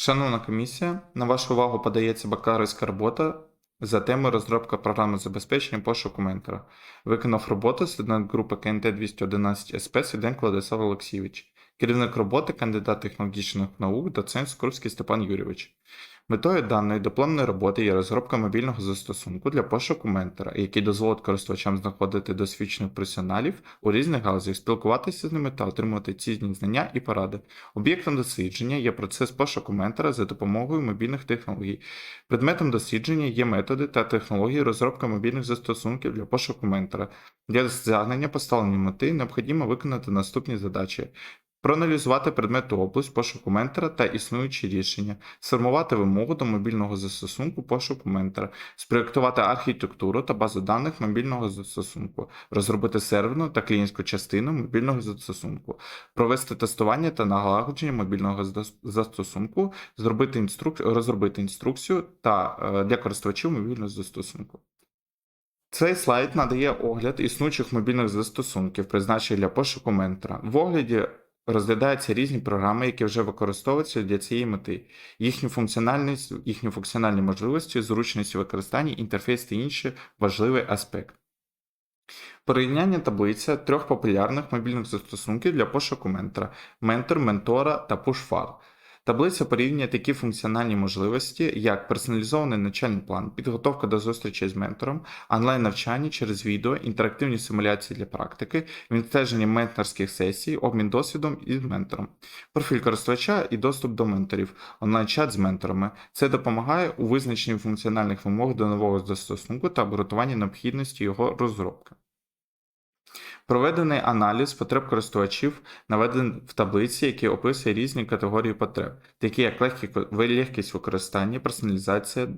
Шановна комісія, на вашу увагу подається бакалаврська робота за темою розробка програми забезпечення пошуку ментора. Виконав роботу студент групи КНТ 211 СП Свіденко Владислав Олексійович, керівник роботи, кандидат технологічних наук, доцент Скурський Степан Юрійович. Метою даної дипломної роботи є розробка мобільного застосунку для пошуку ментора, який дозволить користувачам знаходити досвідчених професіоналів у різних галузях, спілкуватися з ними та отримувати цінні знання і поради. Об'єктом дослідження є процес пошуку ментора за допомогою мобільних технологій. Предметом дослідження є методи та технології розробки мобільних застосунків для пошуку ментора. Для досягнення поставлені мети необхідно виконати наступні задачі. Проаналізувати предмету область пошуку ментора та існуючі рішення, сформувати вимогу до мобільного застосунку пошуку ментора, спроєктувати архітектуру та базу даних мобільного застосунку, розробити серверну та клієнтську частину мобільного застосунку, провести тестування та налагодження мобільного застосунку, зробити інструк... розробити інструкцію та е, для користувачів мобільного застосунку. Цей слайд надає огляд існуючих мобільних застосунків, призначених для пошуку ментора. В огляді розглядаються різні програми, які вже використовуються для цієї мети, їхню функціональність, їхні функціональні можливості, зручність використання, інтерфейс та інші важливі аспекти. Порівняння таблиця трьох популярних мобільних застосунків для пошуку ментора: ментор, ментора та pushfar. Таблиця порівнює такі функціональні можливості, як персоналізований навчальний план, підготовка до зустрічі з ментором, онлайн-навчання через відео, інтерактивні симуляції для практики, відстеження менторських сесій, обмін досвідом із ментором, профіль користувача і доступ до менторів, онлайн-чат з менторами. Це допомагає у визначенні функціональних вимог до нового застосунку та обґрунтуванні необхідності його розробки. Проведений аналіз потреб користувачів наведений в таблиці, які описує різні категорії потреб, такі як легкість використання, персоналізація,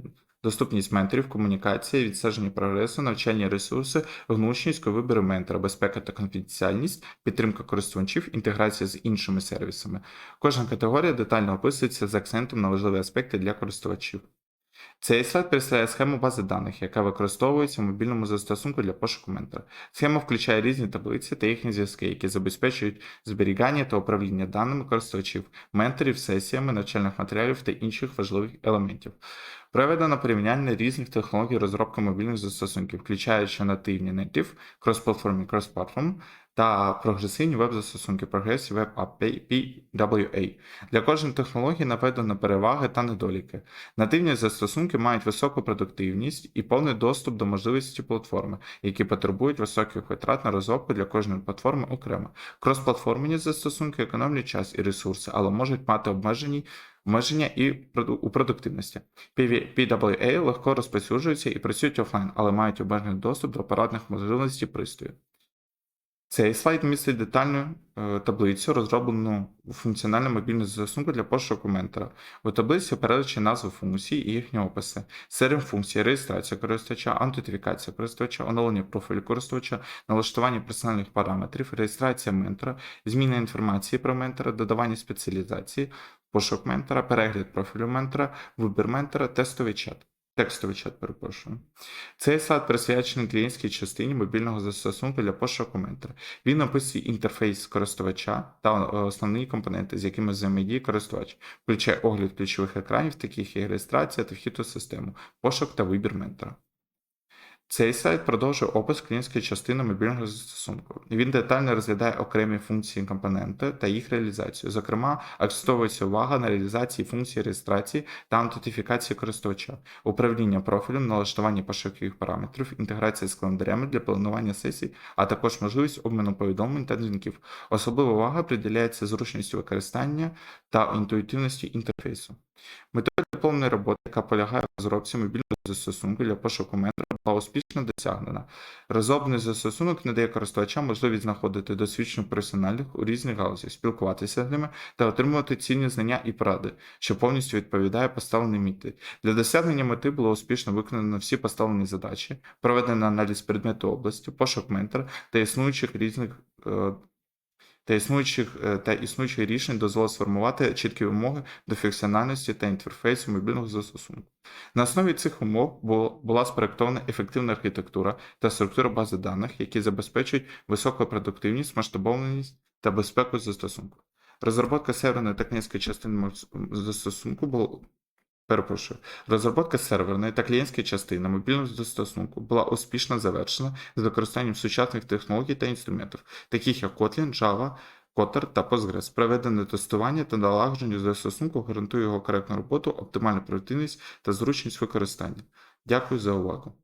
доступність менторів, комунікація, відстеження прогресу, навчальні ресурси, гнучність у вибору ментора, безпека та конфіденціальність, підтримка користувачів, інтеграція з іншими сервісами. Кожна категорія детально описується з акцентом на важливі аспекти для користувачів. Цей слайд представляє схему бази даних, яка використовується в мобільному застосунку для пошуку ментора. Схема включає різні таблиці та їхні зв'язки, які забезпечують зберігання та управління даними користувачів, менторів, сесіями, навчальних матеріалів та інших важливих елементів. Проведено порівняння різних технологій розробки мобільних застосунків, включаючи нативні native, кросплатформі cross-platform та прогресивні веб-застосунки Progressive Web PWA. Для кожної технології наведено переваги та недоліки. Нативні застосунки мають високу продуктивність і повний доступ до можливості платформи, які потребують високих витрат на розробку для кожної платформи окремо. Кросплатформені застосунки економлять час і ресурси, але можуть мати обмежені обмеження і у продуктивності. PWA легко розповсюджуються і працюють офлайн, але мають обмежений доступ до апаратних можливостей пристрою. Цей слайд містить детальну е, таблицю, розроблену у функціональному мобільному застосунку для пошуку ментора. У таблиці передачі назви функцій і їхні описи, серед функцій, реєстрація користувача, аутентифікація користувача, оновлення профілю користувача, налаштування персональних параметрів, реєстрація ментора, зміна інформації про ментора, додавання спеціалізації, пошук ментора, перегляд профілю ментора, вибір ментора, тестовий чат. Текстовий чат, перепрошую. Цей сайт присвячений клієнтській частині мобільного застосунку для пошуку ментора. Він описує інтерфейс користувача та е, основні компоненти, з якими взаємодіє користувач, включає огляд ключових екранів, таких як реєстрація та вхід у систему, пошук та вибір ментора. Цей сайт продовжує опис клієнтської частини мобільного застосунку. Він детально розглядає окремі функції компоненти та їх реалізацію. Зокрема, акцентується увага на реалізації функції реєстрації та аутентифікації користувача, управління профілем, налаштування пошукових параметрів, інтеграція з календарями для планування сесій, а також можливість обміну повідомлень та дзвінків. Особлива увага приділяється зручності використання та інтуїтивності інтерфейсу. Метою дипломної роботи, яка полягає в розробці мобільного застосунку для пошуку ментора, була успішно досягнена. Розроблений застосунок надає користувачам можливість знаходити досвідчених професіоналів у різних галузях, спілкуватися з ними та отримувати цінні знання і поради, що повністю відповідає поставленій меті. Для досягнення мети було успішно виконано всі поставлені задачі, проведено аналіз предмету області, пошук ментора та існуючих різних. Та існуючих е, та існуючих рішень дозволить сформувати чіткі вимоги до функціональності та інтерфейсу мобільного застосунку. На основі цих умов була спроектована ефективна архітектура та структура бази даних, які забезпечують високу продуктивність, масштабованість та безпеку застосунку. Розробка серверної та клієнтської частини застосунку Перепрошую, розробка серверної та клієнтської частини мобільного застосунку була успішно завершена з використанням сучасних технологій та інструментів, таких як Kotlin, Java, Kotlin та Postgres. Проведене тестування та налагодження застосунку гарантує його коректну роботу, оптимальну продуктивність та зручність використання. Дякую за увагу.